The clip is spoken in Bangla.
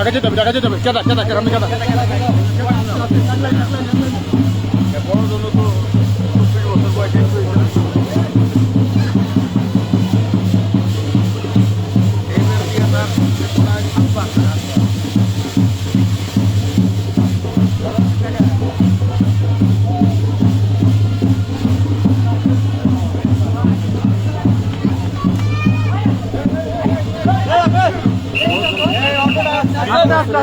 আগে যেতে হবে, আগে যেতে হবে কেদা কেদা কেদা কেদা তো চব্বিশ বছর Thank you. আস্তে আস্তে